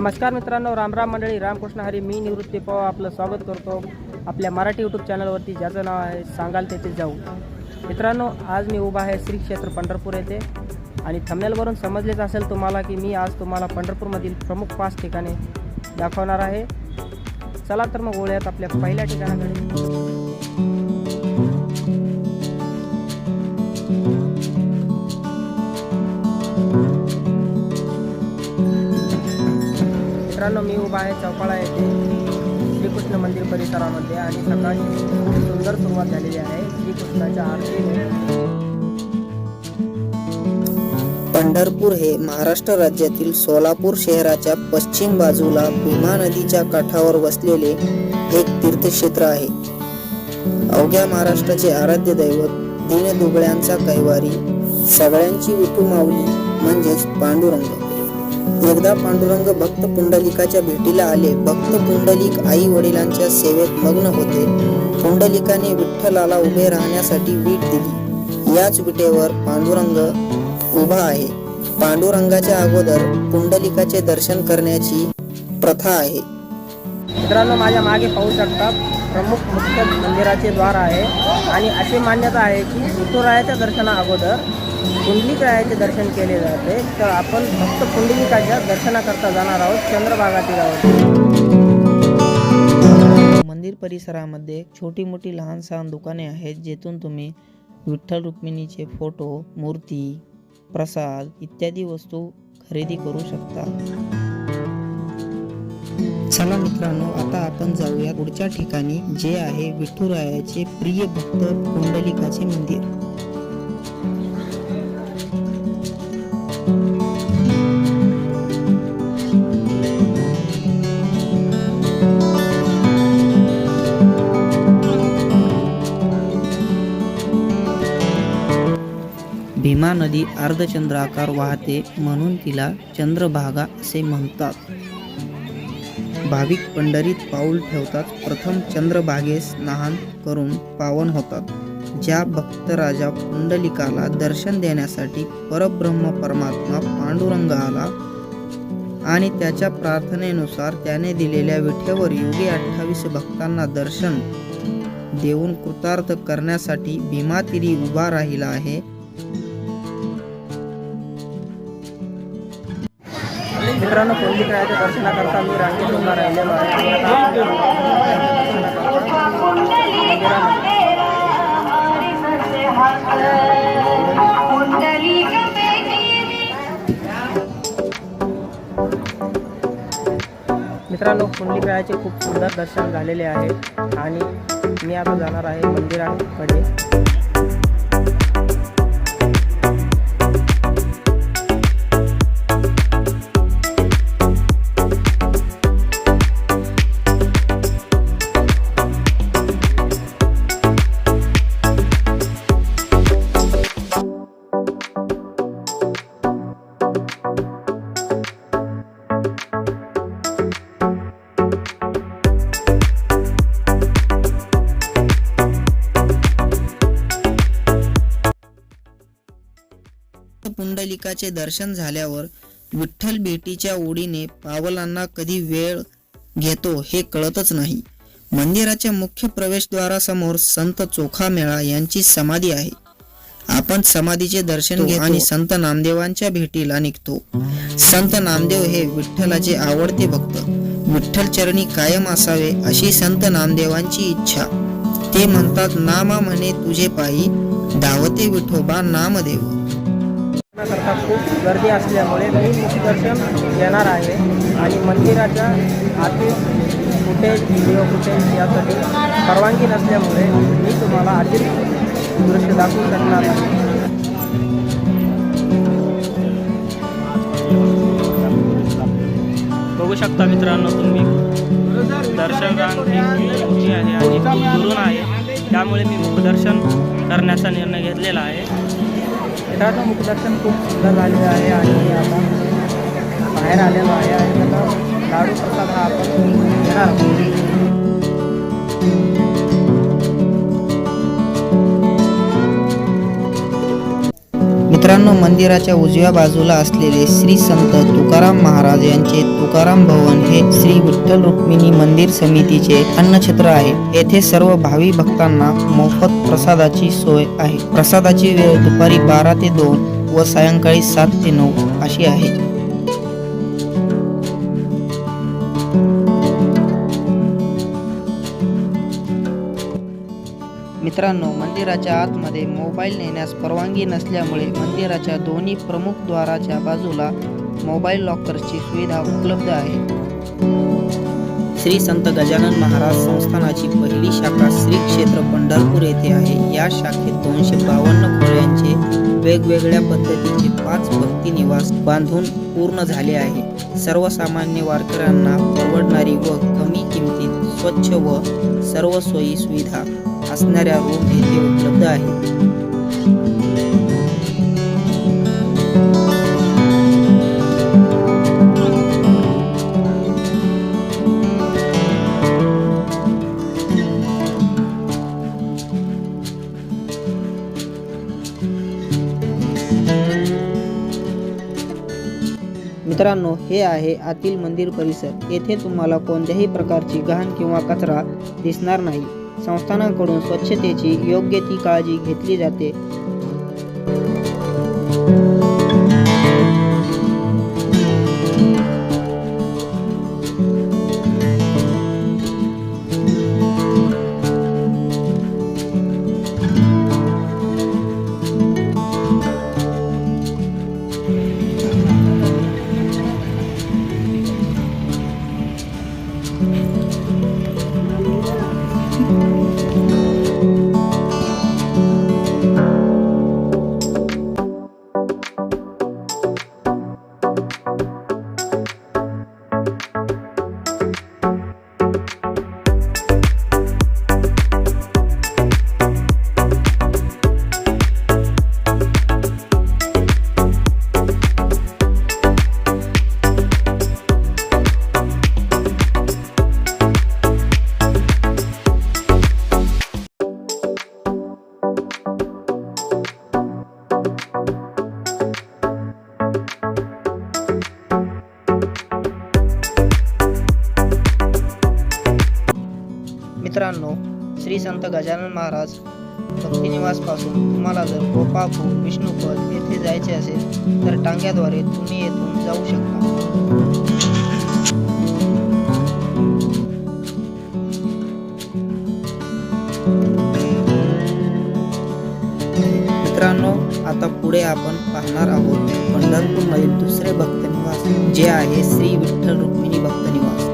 नमस्कार मित्रांनो रामराम मंडळी रामकृष्ण हरी मी निवृत्ती पवार आपलं स्वागत करतो. आपल्या मराठी यूट्यूब चॅनलवरती ज्याचं नाव आहे सांगाल तेथे जाऊ. मित्रांनो आज मी उभा आहे श्री क्षेत्र पंढरपूर येथे. आणि थमनेलवरून समजलेच असेल तुम्हाला की मी आज तुम्हाला पंढरपूरमधील प्रमुख पाच ठिकाणे दाखवणार आहे. चला तर मग ओळ्यात आपल्या पहिल्या ठिकाणाकडे. मित्रांनो मी उभा आहे चौपाळा येथे. श्रीकृष्ण मंदिर परिसरामध्ये आणि सकाळी खूप सुंदर सुरुवात झालेली आहे. श्रीकृष्णाच्या आरतीने. पंढरपूर हे महाराष्ट्र राज्यातील सोलापूर शहराच्या पश्चिम बाजूला भीमा नदीच्या काठावर वसलेले एक तीर्थक्षेत्र आहे. अवघ्या महाराष्ट्राचे आराध्य दैवत दीनदुबळ्यांचा कैवारी सगळ्यांची विठू माऊली म्हणजेच पांडुरंग. एकदा पांडुरंग भक्त पुंडलिकाच्या भेटीला आले. भक्त पुंडलिक आई वडिलांच्या सेवेत मग्न होते. पुंडलिकाने विठ्ठलाला उभे राहण्यासाठी वीट दिली. याच विटेवर पांडुरंग उभा आहे. पांडुरंगाच्या अगोदर पुंडलिकाचे दर्शन करण्याची प्रथा आहे. मित्रांनो माझ्या मागे पाहू शकता प्रमुख मुख्य मंदिराचे द्वार आहे. आणि अशी मान्यता आहे की ऋतुरायाच्या दर्शना अगोदर पुंडलिकायाचे दर्शन केले जाते. तर आपण फक्त पुंडलिकाच्या दर्शनाकरता जाणार आहोत चंद्रभागातील आहोत मंदिर परिसरामध्ये छोटी मोठी लहान सहान दुकाने आहेत जेथून तुम्ही विठ्ठल रुक्मिणीचे फोटो मूर्ती प्रसाद इत्यादी वस्तू खरेदी करू शकता. चला मित्रांनो आता आपण जाऊया पुढच्या ठिकाणी जे आहे विठुरायाचे प्रिय भक्त कुंडलिकाचे मंदिर. भीमा नदी अर्धचंद्राकार वाहते म्हणून तिला चंद्रभागा असे म्हणतात. भाविक पंढरीत पाऊल ठेवतात. प्रथम चंद्रभागेस नहान करून पावन होतात. ज्या भक्तराजा पुंडलिकाला दर्शन देण्यासाठी परब्रह्म परमात्मा पांडुरंग आला आणि त्याच्या प्रार्थनेनुसार त्याने दिलेल्या विठेवर योगी अठ्ठावीस भक्तांना दर्शन देऊन कृतार्थ करण्यासाठी भीमातिरी उभा राहिला आहे. मित्रांनो पुंडलिकायाच्या दर्शनाकरता मी रांगेत उभा राहिलेलो आहे. मित्रांनो पुंडलिकायाचे खूप सुंदर दर्शन झालेले आहे आणि मी आता जाणार आहे मंदिराकडे. पुंडलिकाचे दर्शन झाल्यावर विठ्ठल भेटीच्या ओढीने पावलांना कधी वेळ घेतो हे कळतच नाही. मंदिराच्या मुख्य प्रवेशद्वारासमोर संत चोखामेळा यांची समाधी आहे. आपण समाधीचे दर्शन घेतो आणि संत नामदेवांच्या भेटीला निघतो. संत नामदेव हे विठ्ठलाचे आवडते भक्त. विठ्ठल चरणी कायम असावे अशी संत नामदेवांची इच्छा. ते म्हणतात नामा म्हणे तुझे पायी धावते विठोबा नामदेव. करता खूप गर्दी असल्यामुळे मी मुखदर्शन घेणार आहे. आणि मंदिराच्या आतील फुटेज व्हिडिओ फुटेज यासाठी परवानगी नसल्यामुळे मी तुम्हाला आतील दृश्य दाखवू शकणार नाही. बघू शकता मित्रांनो तुम्ही. दर्शन रांग ही आहे आणि खूप दुरून आहे. त्यामुळे मी मुखदर्शन करण्याचा निर्णय घेतलेला आहे. मित्रांनो मुखदर्शन खूप सुंदर झालेलं आहे आणि मी आता बाहेर आलेलो आहे आणि आता लाडू प्रसाद हा मित्रांनो मंदिराच्या उजव्या बाजूला असलेले श्री संत तुकाराम महाराज यांचे तुकाराम भवन हे श्री विठ्ठल रुक्मिणी मंदिर समितीचे अन्नछत्र आहे. येथे सर्व भावी भक्तांना मोफत प्रसादाची सोय आहे. प्रसादाची वेळ दुपारी बारा ते दोन व सायंकाळी सात ते नऊ अशी आहे. मित्रांनो मंदिराच्या आतमध्ये मोबाईल नेण्यास परवानगी नसल्यामुळे मंदिराच्या दोन्ही प्रमुख द्वाराच्या बाजूला मोबाईल लॉकरची सुविधा उपलब्ध आहे. श्री संत गजानन महाराज संस्थानाची पहिली शाखा श्री क्षेत्र पंढरपूर येथे आहे. या शाखेत दोनशे बावन्न खोल्यांचे वेगवेगळ्या पद्धतीचे पाच भक्ती निवास बांधून पूर्ण झाले आहे. सर्वसामान्य वारकऱ्यांना परवडणारी व कमी किमतीत स्वच्छ व सर्व सोयी सुविधा असणाऱ्या रूम येथे उपलब्ध आहेत. मित्रांनो हे आहे आतील मंदिर परिसर. येथे तुम्हाला कोणत्याही प्रकारची घाण किंवा कचरा दिसणार नाही. संस्थानाकडून स्वच्छतेची योग्य ती काळजी घेतली जाते. संत गजानन महाराज भक्तिनिवासपासून तुम्हाला जर गोपापूर विष्णुपद येथे जायचे असेल तर टांग्याद्वारे तुम्ही येथून जाऊ शकता. मित्रांनो आता पुढे आपण पाहणार आहोत पंढरपूरमधील दुसरे भक्त निवास जे आहे श्री विठ्ठल रुक्मिणी भक्त निवास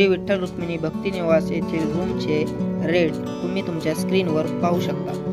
श्री विठ्ठल रुक्मिणी भक्ती निवास येथील रूमचे रेट तुम्ही तुमच्या स्क्रीनवर पाहू शकता.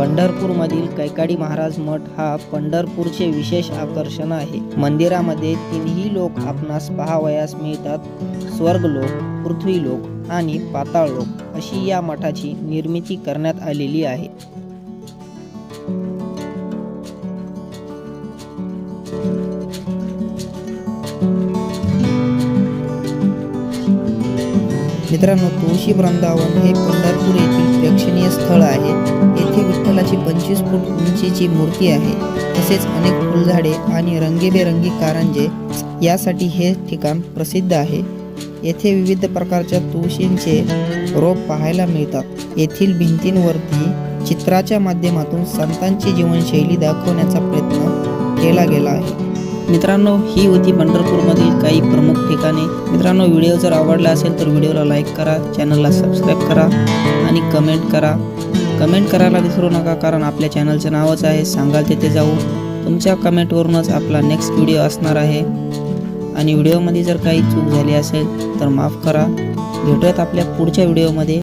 पंढरपूरमधील कैकाडी महाराज मठ हा पंढरपूरचे विशेष आकर्षण आहे. मंदिरामध्ये तिन्ही लोक आपणास पहावयास मिळतात. स्वर्गलोक पृथ्वीलोक आणि पाताळ लोक अशी या मठाची निर्मिती करण्यात आलेली आहे. मित्रांनो तुळशी वृंदावन हे पंढरपूर येथील प्रेक्षणीय स्थळ आहे. येथे विठ्ठलाची पंचवीस फूट उंचीची मूर्ती आहे. तसेच अनेक फुलझाडे आणि रंगीबेरंगी कारंजे यासाठी हे ठिकाण प्रसिद्ध आहे. येथे विविध प्रकारच्या तुळशींचे रोप पाहायला मिळतात. येथील भिंतींवरती चित्राच्या माध्यमातून संतांची जीवनशैली दाखवण्याचा प्रयत्न केला गेला आहे. मित्रांनो ही होती पंढरपूरमधील काही प्रमुख ठिकाणे. मित्रांनो व्हिडिओ जर आवडला असेल तर व्हिडिओला लाईक करा चॅनलला सबस्क्राईब करा आणि कमेंट करा. कमेंट करायला विसरू नका कारण आपल्या चॅनलचं नावच आहे सांगाल तिथे जाऊ. तुमच्या कमेंटवरूनच आपला नेक्स्ट व्हिडिओ असणार आहे. आणि व्हिडिओमध्ये जर काही चूक झाली असेल तर माफ करा. भेटूयात आपल्या पुढच्या व्हिडिओमध्ये